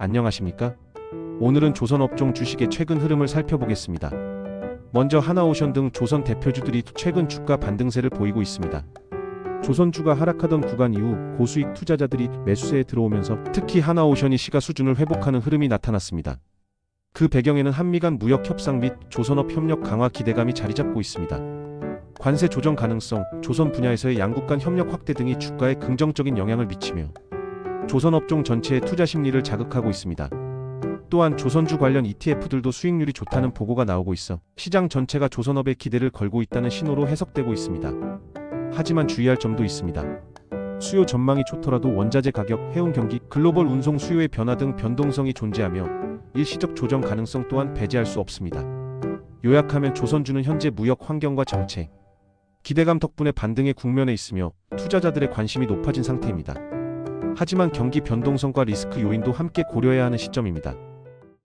안녕하십니까? 오늘은 조선 업종 주식의 최근 흐름을 살펴보겠습니다. 먼저 하나오션 등 조선 대표주들이 최근 주가 반등세를 보이고 있습니다. 조선주가 하락하던 구간 이후 고수익 투자자들이 매수세에 들어오면서 특히 하나오션이 시가 수준을 회복하는 흐름이 나타났습니다. 그 배경에는 한미 간 무역 협상 및 조선업 협력 강화 기대감이 자리 잡고 있습니다. 관세 조정 가능성, 조선 분야에서의 양국 간 협력 확대 등이 주가에 긍정적인 영향을 미치며 조선 업종 전체의 투자 심리를 자극하고 있습니다. 또한 조선주 관련 ETF들도 수익률이 좋다는 보고가 나오고 있어 시장 전체가 조선업에 기대를 걸고 있다는 신호로 해석되고 있습니다. 하지만 주의할 점도 있습니다. 수요 전망이 좋더라도 원자재 가격, 해운 경기, 글로벌 운송 수요의 변화 등 변동성이 존재하며 일시적 조정 가능성 또한 배제할 수 없습니다. 요약하면 조선주는 현재 무역 환경과 정책, 기대감 덕분에 반등의 국면에 있으며 투자자들의 관심이 높아진 상태입니다. 하지만 경기 변동성과 리스크 요인도 함께 고려해야 하는 시점입니다.